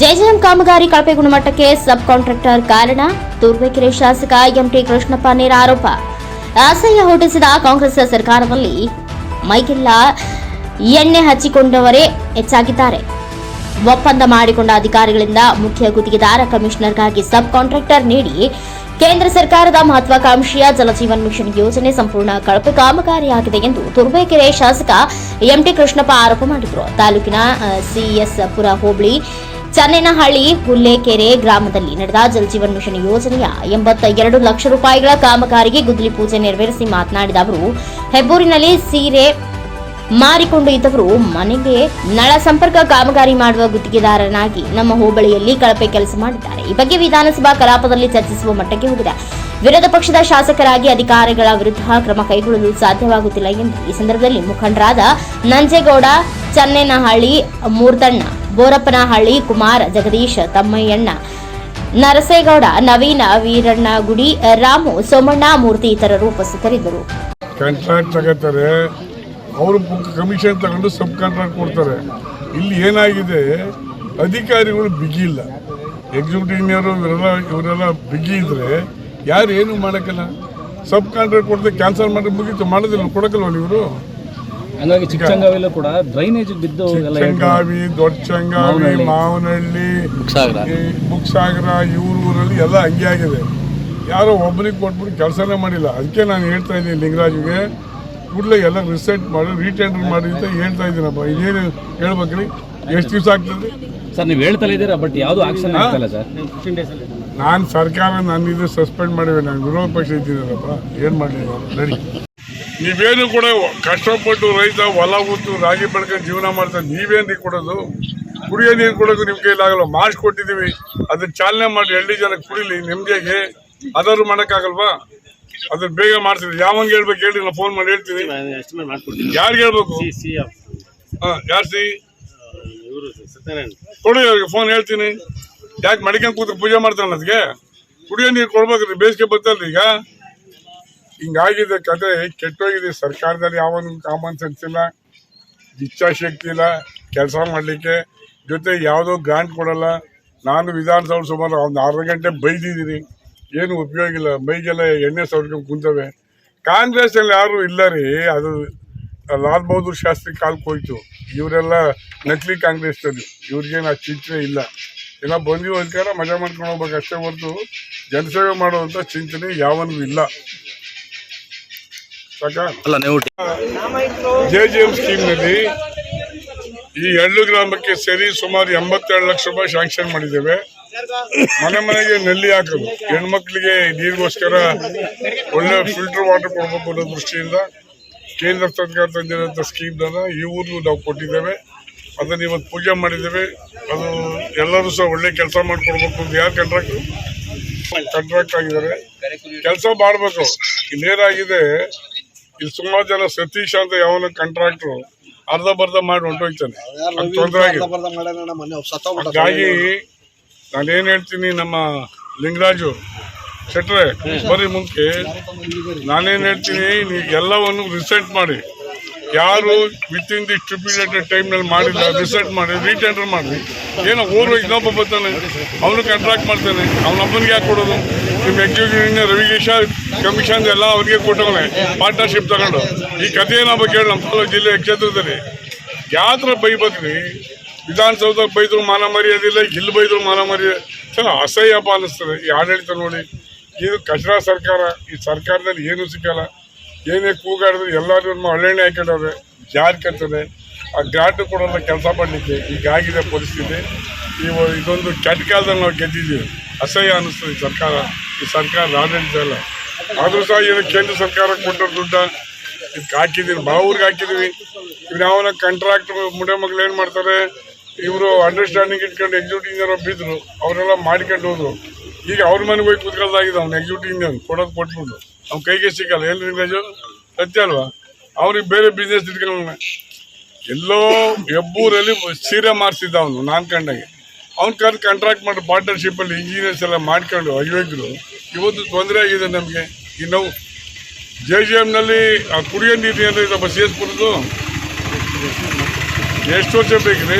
JJM ಕಾಮಗಾರಿ ಕಳಪೆ ಗುಣಮಟ್ಟಕ್ಕೆ ಸಬ್ ಕಾಂಟ್ರಾಕ್ಟರ್ ಕಾರಣ, ತುರುವೇಕೆರೆ ಶಾಸಕ ಎಂಟಿ ಕೃಷ್ಣಪ್ಪ ನೇರ ಆರೋಪ. ಅಸಹ್ಯ ಹುಟ್ಟಿಸಿದ ಕಾಂಗ್ರೆಸ್ ಸರ್ಕಾರದಲ್ಲಿ ಮೈಗೆಲ್ಲ ಎಣ್ಣೆ ಹಚ್ಚಿಕೊಂಡವರೇ ಹೆಚ್ಚಾಗಿದ್ದಾರೆ. ಒಪ್ಪಂದ ಮಾಡಿಕೊಂಡ ಅಧಿಕಾರಿಗಳಿಂದ ಮುಖ್ಯ ಗುತ್ತಿಗೆದಾರ ಕಮಿಷನರ್ಗಾಗಿ ಸಬ್ ಕಾಂಟ್ರಾಕ್ಟರ್ ನೀಡಿ ಕೇಂದ್ರ ಸರ್ಕಾರದ ಮಹತ್ವಾಕಾಂಕ್ಷೆಯ ಜಲಜೀವನ್ ಮಿಷನ್ ಯೋಜನೆ ಸಂಪೂರ್ಣ ಕಳಪೆ ಕಾಮಗಾರಿಯಾಗಿದೆ ಎಂದು ತುರುವೇಕೆರೆ ಶಾಸಕ ಎಂಟಿ ಕೃಷ್ಣಪ್ಪ ಆರೋಪ ಮಾಡಿದರು. ತಾಲೂಕಿನ ಸಿಎಸ್ ಪುರ ಹೋಬಳಿ ಚನ್ನೇನಹಳ್ಳಿ, ಹುಲ್ಲೇಕೆರೆ ಗ್ರಾಮದಲ್ಲಿ ನಡೆದ ಜಲಜೀವನ್ ಮಿಷನ್ ಯೋಜನೆಯ ಎಂಬತ್ತ ಎರಡು ಲಕ್ಷ ರೂಪಾಯಿಗಳ ಕಾಮಗಾರಿಗೆ ಗುದ್ದಲಿ ಪೂಜೆ ನೆರವೇರಿಸಿ ಮಾತನಾಡಿದ ಅವರು, ಹೆಬ್ಬೂರಿನಲ್ಲಿ ಸೀರೆ ಮಾರಿಕೊಂಡು ಇದ್ದವರು ಮನೆಗೆ ನಳ ಸಂಪರ್ಕ ಕಾಮಗಾರಿ ಮಾಡುವ ಗುತ್ತಿಗೆದಾರನಾಗಿ ನಮ್ಮ ಹೋಬಳಿಯಲ್ಲಿ ಕಳಪೆ ಕೆಲಸ ಮಾಡಿದ್ದಾರೆ. ಈ ಬಗ್ಗೆ ವಿಧಾನಸಭಾ ಕಲಾಪದಲ್ಲಿ ಚರ್ಚಿಸುವ ಮಟ್ಟಕ್ಕೆ ಹೋಗಿದೆ. ವಿರೋಧ ಪಕ್ಷದ ಶಾಸಕರಾಗಿ ಅಧಿಕಾರಿಗಳ ವಿರುದ್ಧ ಕ್ರಮ ಕೈಗೊಳ್ಳಲು ಸಾಧ್ಯವಾಗುತ್ತಿಲ್ಲ ಎಂದು ಈ ಸಂದರ್ಭದಲ್ಲಿ ಮುಖಂಡರಾದ ನಂಜೇಗೌಡ, ಚನ್ನೇನಹಳ್ಳಿ, ಮೂರ್ದಣ್ಣ ಬೋರಪ್ಪನಹಳ್ಳಿ ಕುಮಾರ್ ಜಗದೀಶ್, ತಮ್ಮಯ್ಯಣ್ಣ, ನರಸೇಗೌಡ, ನವೀನ ವೀರಣ್ಣಗುಡಿ, ರಾಮು, ಸೋಮಣ್ಣ ಮೂರ್ತಿ ಇತರರು ಉಪಸ್ಥಿತರಿದ್ದರು. ಕಾಂಟ್ರಾಕ್ಟ್ ತಗೋತಾರೆ ಅವರು ಕಮಿಷನ್ ತಗೊಂಡು ಸಬ್ ಕಾಂಟ್ರಾಕ್ಟ್ ಕೊಡ್ತಾರೆ. ಇಲ್ಲಿ ಏನಾಗಿದೆ, ಅಧಿಕಾರಿಗಳು ಬಿಗಿ ಇಲ್ಲ. ಎಕ್ಸಿಕ್ಯೂಟಿವ್ ಇಂಜಿನಿಯರು ಇವರೆಲ್ಲ ಇವರೆಲ್ಲ ಬಿಗಿ ಇದ್ರೆ ಯಾರು ಏನು ಮಾಡೋಕ್ಕಲ್ಲ? ಸಬ್ ಕಾಂಟ್ರಾಕ್ಟ್ ಕೊಡ್ತಾರೆ ಕ್ಯಾನ್ಸಲ್ ಮಾಡಿ ಮುಗೀತು, ಮಾಡೋದಿಲ್ಲ ಕೊಡೋಕ್ಕಲ್ವ ಇವರು? ಹಂಗಾಗಿ ಚಿಕ್ಕಚಂಗಾವಿಲೂ ಕೂಡ ಡ್ರೈನೇಜ್ ಬಿದ್ದು ಎಲ್ಲ ಚಂಗಾವಿ ದೊಡ್ಡ ಚಂಗಾವಿ ಮಾವನಹಳ್ಳಿ. ಬುಕ್ಸಾಗರ ಇವ್ರ ಊರಲ್ಲಿ ಎಲ್ಲ ಹಂಗೆ ಆಗಿದೆ. ಯಾರೋ ಒಬ್ಬರಿಗೆ ಕೊಟ್ಬಿಟ್ಟು ಕೆಲಸನೇ ಮಾಡಿಲ್ಲ. ಅದಕ್ಕೆ ನಾನು ಹೇಳ್ತಾ ಇದ್ದೀನಿ ಲಿಂಗರಾಜ್ಗೆ ಕೂಡಲೇ ಎಲ್ಲ ರಿಸೆಟ್ ಮಾಡಿ ರೀಟೆಂಡರ್ ಮಾಡಿ ಅಂತ ಹೇಳ್ತಾ ಇದ್ದೀನಪ್ಪ. ಇದೇನು ಹೇಳ್ಬೇಕ್ರಿ? ಎಷ್ಟು ದಿವಸ ಆಗ್ತದೆ? ಸರ್ ನೀವು ಹೇಳ್ತಾ ಇದ್ದೀರಾ? ಬಟ್ ಯಾವುದು ಆಕ್ಷನ್ ಆಗ್ತಲ್ಲ ಸರ್? ನಾನು ಸರ್ಕಾರ ನನ್ನ ಇದು ಸಸ್ಪೆಂಡ್ ಮಾಡಿವೆ. ನಾನು ವಿರೋಧ ಪಕ್ಷ ಇದ್ದೀನಲ್ಲಪ್ಪ. ಏನು ಮಾಡಲಿ ನಡಿ ನೀವೇನು ಕೂಡ ಕಷ್ಟಪಟ್ಟು ರೈತ ಹೊಲ ಉತ್ತು ರಾಗಿ ಬೆಳ್ಕೊಂಡು ಜೀವನ ಮಾಡ್ತಾರೆ ನೀವೇನು ಕೊಡೋದು? ಕುಡಿಯೋ ನೀರು ಕೊಡೋದು ನಿಮ್ಮ ಕೈಲಾಗಲ್ಲ ಮಾರ್ಚ್ ಕೊಟ್ಟಿದ್ದೀವಿ. ಅದನ್ನ ಚಾಲನೆ ಮಾಡಿ ಹಳ್ಳಿ ಜನ ಕುಡಿಲಿ. ನಿಮ್ಗೆ ಅದಾದ್ರು ಮಾಡೋಕ್ಕಾಗಲ್ವಾ? ಅದನ್ನ ಬೇಗ ಮಾಡ್ತೀವಿ ಯಾವಂಗೆ ಹೇಳ್ಬೇಕು ಹೇಳಿ ನಾವು ಫೋನ್ ಮಾಡಿ ಹೇಳ್ತೀವಿ ಯಾರಿಗೆ ಹೇಳ್ಬೇಕು? ಹಾಂ ಯಾರು ಸಿ? ಇವರು ಕೊಡಿ ಅವ್ರಿಗೆ ಫೋನ್ ಹೇಳ್ತೀನಿ. ಯಾಕೆ ಮಡಿಕೊಂಡು ಕೂತು ಪೂಜೆ ಮಾಡ್ತಾನೆ ಅದಕ್ಕೆ ಕುಡಿಯೋ ನೀರು ಕೊಡ್ಬೇಕ್ರಿ ಬೇಸಿಗೆ ಬರ್ತಲ್ರಿ ಈಗ. ಹಿಂಗಾಗಿದೆ ಕತೆ ಕೆಟ್ಟೋಗಿದೆ. ಸರ್ಕಾರದಲ್ಲಿ ಯಾವನು ಕಾಮನ್ ಸೆನ್ಸ್ ಇಲ್ಲ, ಇಚ್ಛಾಶಕ್ತಿ ಇಲ್ಲ, ಕೆಲಸ ಮಾಡಲಿಕ್ಕೆ. ಜೊತೆ ಯಾವುದೋ ಗ್ರಾಂಟ್ ಕೊಡಲ್ಲ. ನಾನು ವಿಧಾನಸೌಧ ಸುಮಾರು ಒಂದು ಅರ್ಧ ಗಂಟೆ ಬೈದಿದ್ದೀನಿ. ಏನು ಉಪಯೋಗ ಇಲ್ಲ. ಮೈಗೆಲ್ಲ ಎಣ್ಣೆ ಸೌರ್ಕೊಂಡು ಕುಂತವೆ. ಕಾಂಗ್ರೆಸ್ಸಲ್ಲಿ ಯಾರು ಇಲ್ಲ ರೀ. ಅದು ಲಾಲ್ ಬಹದ್ದೂರ್ ಶಾಸ್ತ್ರಿ ಕಾಲಕ್ಕೆ ಹೋಯ್ತು. ಇವರೆಲ್ಲ ನಕಲಿ ಕಾಂಗ್ರೆಸ್ನಲ್ಲಿ ಇವ್ರಿಗೇನು ಆ ಚಿಂತನೆ ಇಲ್ಲ. ಎಲ್ಲ ಬಂದಿರೋ ಅಧಿಕಾರ ಮಜಾ ಮಾಡ್ಕೊಂಡು ಹೋಗ್ಬೇಕು ಅಷ್ಟೇ ಹೊರತು. ಜನಸೇವೆ ಮಾಡುವಂಥ ಚಿಂತನೆ ಯಾವನಿಗೂ ಇಲ್ಲ. ಅಲ್ಲ, ನೀವು ಜೆ ಜೆ ಎಂ ಸ್ಕೀಮ್ನಲ್ಲಿ ಈ ಹಳ್ಳು ಗ್ರಾಮಕ್ಕೆ ಸೇರಿ ಸುಮಾರು ಎಂಬತ್ತೆರಡು ಲಕ್ಷ ರೂಪಾಯಿ ಶಾಂಕ್ಷನ್ ಮಾಡಿದ್ದೇವೆ. ಮನೆ ಮನೆಗೆ ನಲ್ಲಿ ಹಾಕೋದು ಹೆಣ್ಮಕ್ಳಿಗೆ ನೀರಿಗೋಸ್ಕರ ಒಳ್ಳೆ ಫಿಲ್ಟರ್ ವಾಟರ್ ಕೊಡಬೇಕು ಅನ್ನೋ ದೃಷ್ಟಿಯಿಂದ ಕೇಂದ್ರ ಸರ್ಕಾರ ತಂದಿರೋಂಥ ಸ್ಕೀಮ್ನ ಈ ಊರಿಗೂ ನಾವು ಕೊಟ್ಟಿದ್ದೇವೆ. ಅದನ್ನು ಇವತ್ತು ಪೂಜೆ ಮಾಡಿದ್ದೇವೆ. ಅದು ಎಲ್ಲರೂ ಸಹ ಒಳ್ಳೆ ಕೆಲಸ ಮಾಡಿಕೊಡ್ಬೇಕು ಅಂತ ಯಾರು ಕಾಂಟ್ರಾಕ್ಟ್ ಕಾಂಟ್ರಾಕ್ಟ್ ಆಗಿದ್ದಾರೆ. ಕೆಲಸ ಮಾಡಬೇಕು. ಇನ್ನೇನಾಗಿದೆ ಇಲ್ಲಿ ಸುಮಾರು ಜನ ಸತೀಶ್ ಅಂತ ಯಾವನ ಕಾಂಟ್ರಾಕ್ಟರ್ ಅರ್ಧ ಬರ್ಧ ಮಾಡಿ ಹೊಂಟೋಗ್ತಾನೆ ಹಾಗಾಗಿ ನಾನೇನು ಹೇಳ್ತೀನಿ ನಮ್ಮ ಲಿಂಗರಾಜು ಶೆಟ್ರೆ ಬರೀ ಮುಂಚೆ ನಾನೇನ್ ಹೇಳ್ತೀನಿ ನೀವು ಎಲ್ಲವನ್ನು ರಿಸೆಂಟ್ ಮಾಡಿ. ಯಾರು ವಿತ್ ಇನ್ ದಿ ಸ್ಟಿಪ್ಯುಲೇಟೆಡ್ ಟೈಮ್ನಲ್ಲಿ ಮಾಡಿಲ್ಲ ರಿಸರ್ಚ್ ಮಾಡಿ ರೀಟೆಂಡರ್ ಮಾಡಿ. ಏನೋ ಊರು ಇನ್ನೊಬ್ಬ ಬರ್ತಾನೆ, ಅವನು ಕಾಂಟ್ರಾಕ್ಟ್ ಮಾಡ್ತಾನೆ ಅವನೊಬ್ಬನಿಗೆ ಯಾಕೆ ಕೊಡೋದು? ನಿಮ್ಮ ಎಕ್ಸಿಕ್ಯೂಟಿವ್ ರವಿಗೇಶ ಕಮಿಷನ್ ಎಲ್ಲ ಅವ್ರಿಗೆ ಕೊಟ್ಟವನೆ ಪಾರ್ಟ್ನರ್ಶಿಪ್ ತಗೊಂಡು. ಈ ಕಥೆ ಏನಪ್ಪ ಹೇಳಿ ನಮ್ಮ ಕೋಲಾರ ಜಿಲ್ಲೆ ಕ್ಷೇತ್ರದಲ್ಲಿ. ಯಾತ್ರ ಬೈಬೇಕ್ರಿ ವಿಧಾನಸೌಧ ಬೈದ್ರು ಮಾನ ಮರ್ಯಾದಿಲ್ಲ ಇಲ್ಲಿ ಬೈದ್ರು ಮಾನ ಮರ್ಯಾದೆ. ಸರ್, ಅಸಹ್ಯಪ್ಪ ಅನ್ನಿಸ್ತದೆ ಈ ಆಡಳಿತ ನೋಡಿ, ಇದು ಕಚರಾ ಸರ್ಕಾರ, ಈ ಸರ್ಕಾರದಲ್ಲಿ ಏನೂ ಸಿಕ್ಕಲ್ಲ. ಏನೇ ಕೂಗಾಡಿದ್ರು ಎಲ್ಲರೂ ನಮ್ಮ ಹಳ್ಳೆಣ್ಣೆ ಹಾಕೊಂಡವ್ರೆ ಜಾರಿ ಕರ್ತದೆ ಆ ಘಾಟು ಕೊಡೋಲ್ಲ ಕೆಲಸ ಮಾಡಲಿಕ್ಕೆ ಈಗಾಗಿದೆ ಪರಿಸ್ಥಿತಿ. ಈ ಇದೊಂದು ಕೆಟ್ಟ ಕಾಲದಲ್ಲಿ ನಾವು ಗೆದ್ದಿದ್ದೀವಿ. ಅಸಹ್ಯ ಅನ್ನಿಸ್ತದೆ ಸರ್ಕಾರ. ಈ ಸರ್ಕಾರ ಆಡಳಿತ ಎಲ್ಲ ಆದರೂ ಸಹ ಏನು ಕೇಂದ್ರ ಸರ್ಕಾರ ಕೊಟ್ಟರು ದುಡ್ಡ ಇದಕ್ಕೆ ಹಾಕಿದ್ದೀವಿ. ಬಾವೂರಿಗೆ ಹಾಕಿದ್ದೀವಿ. ಇವ್ರು ಯಾವನ ಕಾಂಟ್ರಾಕ್ಟ್ ಮುಂಡೆ ಮಗ್ಳು ಏನು ಮಾಡ್ತಾರೆ? ಇವರು ಅಂಡರ್ಸ್ಟ್ಯಾಂಡಿಂಗ್ ಇಟ್ಕೊಂಡು ಎಕ್ಸಿಕ್ಯೂಟಿವ್ ಇಂಜಿನಿಯರ್ ಬಿದ್ದರು ಅವರೆಲ್ಲ ಮಾಡ್ಕೊಂಡು ಹೋದ್ರು. ಈಗ ಅವ್ರ ಮನೆಗೆ ಹೋಗಿ ಕುತ್ಕೊಳ್ಳೋದಾಗಿದೆ ಅವ್ನು ಎಕ್ಸಿಕ್ಯೂಟಿವ್ ಕೊಡೋದು ಕೊಟ್ಬಿಟ್ಟು ಅವ್ನ ಕೈಗೆ ಸಿಗಲ್ಲ, ಎಲ್ಲಿ ರಾಜು ಸತ್ಯ ಅಲ್ವಾ? ಅವ್ರಿಗೆ ಬೇರೆ ಬಿಸ್ನೆಸ್ ಇಟ್ಕೊಳ್ಳೋಣ ಎಲ್ಲೋ ಹೆಬ್ಬೂರಲ್ಲಿ ಸೀರೆ ಮಾರಿಸಿದ್ದ ಅವನು, ನಾನು ಕಂಡಾಗೆ. ಅವ್ನ ಕರ್ ಕಾಂಟ್ರಾಕ್ಟ್ ಮಾಡಿ ಪಾರ್ಟ್ನರ್ಶಿಪ್ಪಲ್ಲಿ ಇಂಜಿನಿಯರ್ಸ್ ಎಲ್ಲ ಮಾಡ್ಕೊಂಡು ಅಯೋಗ್ಯರು ಇವತ್ತು ತೊಂದರೆ ಆಗಿದೆ ನಮಗೆ. ಇನ್ನು ಜೆ ಜಿ ಎಮ್ನಲ್ಲಿ ಕುಡಿಯೋ ನೀರು ಏನು ಇದೆ ಬಸ್ ಎಸ್ ಎಷ್ಟು ವರ್ಷ ಬೇಕ್ರಿ